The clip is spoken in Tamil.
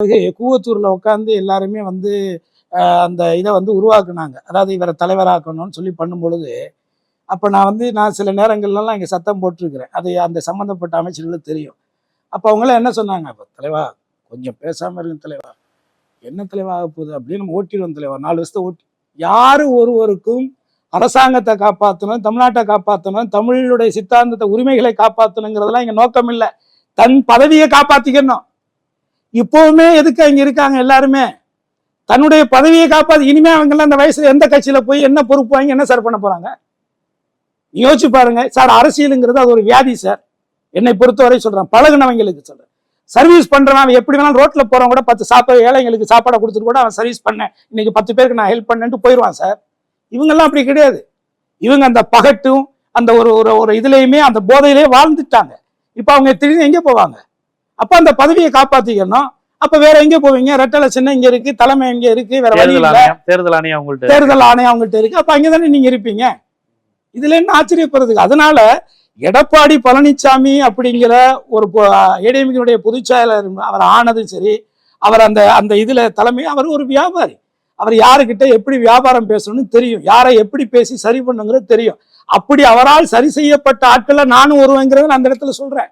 பிறகு கூவத்தூர்ல உட்காந்து எல்லாருமே வந்து அந்த இதை வந்து உருவாக்குனாங்க. அதாவது இவரை தலைவராக்கணும்னு சொல்லி பண்ணும் பொழுது அப்போ நான் வந்து நான் சில நேரங்கள்லாம் இங்கே சத்தம் போட்டிருக்கிறேன். அது அந்த சம்மந்தப்பட்ட அமைச்சர்களுக்கு தெரியும். அப்போ அவங்களாம் என்ன சொன்னாங்க? அப்போ தலைவா கொஞ்சம் பேசாமல் இருக்கும் தலைவா. என்ன தலைவா ஆக போகுது அப்படின்னு நம்ம ஓட்டிடுவோம் தலைவா. நாலு வருஷத்தை ஓட்டி யார் ஒருவருக்கும் அரசாங்கத்தை காப்பாற்றணும் தமிழ்நாட்டை காப்பாற்றணும் தமிழுடைய சித்தாந்தத்தை உரிமைகளை காப்பாற்றணுங்கிறதெல்லாம் இங்கே நோக்கம் இல்லை தன் பதவியை காப்பாற்றிக்கணும் இப்போவுமே எதுக்கு அங்க இருக்காங்க எல்லாருமே? தன்னுடைய பதவியை காப்பாது இனிமே அவங்க எல்லாம் அந்த வயசுல எந்த கட்சியில போய் என்ன பொறுப்பு வாங்கி என்ன சார் பண்ண போறாங்க? யோசிச்சு பாருங்க சார் அரசியலுங்கிறது அது ஒரு வியாதி சார். என்னை பொறுத்தவரை சொல்றேன் பழகுனவங்களுக்கு சொல்றேன். சர்வீஸ் பண்றவன் அவன் எப்படி வேணாலும் ரோட்ல போறவன் கூட பத்து சாப்பாடு ஏழைங்களுக்கு சாப்பாடை கொடுத்துட்டு கூட அவன் சர்வீஸ் பண்ணேன் இன்னைக்கு பத்து பேருக்கு நான் ஹெல்ப் பண்ணேன்ட்டு போயிடுவான் சார். இவங்கெல்லாம் அப்படி கிடையாது. இவங்க அந்த பகட்டும் அந்த ஒரு ஒரு ஒரு இதுலயுமே அந்த போதையிலேயே வாழ்ந்துட்டாங்க. இப்போ அவங்க திடீர்னு எங்கே போவாங்க? அப்ப அந்த பதவியை காப்பாத்திக்கணும். அப்ப வேற எங்க போவீங்க? ரெட்டலை சின்ன இங்க இருக்கு தலைமை இங்க இருக்கு வேற வழி தேர்தல் இல்ல. ஆணையம் தேர்தல் ஆணையம் அவங்கள்ட்ட தேர்தல் ஆணையம் அவங்கள்ட்ட இருக்கு. அப்ப அங்கதானே நீங்க இருப்பீங்க? இதுல என்ன ஆச்சரியப்படுறதுக்கு? அதனால எடப்பாடி பழனிசாமி அப்படிங்கிற ஒரு ஏடிஎம்கினுடைய பொதுச் செயலர் அவர் ஆனதும் சரி அவர் அந்த அந்த இதுல தலைமை அவர் ஒரு வியாபாரி. அவர் யாருக்கிட்ட எப்படி வியாபாரம் பேசணும்னு தெரியும். யாரை எப்படி பேசி சரி பண்ணுங்கிறது தெரியும். அப்படி அவரால் சரி செய்யப்பட்ட ஆட்களை நானும் ஒருவங்கிறத நான் அந்த இடத்துல சொல்றேன்.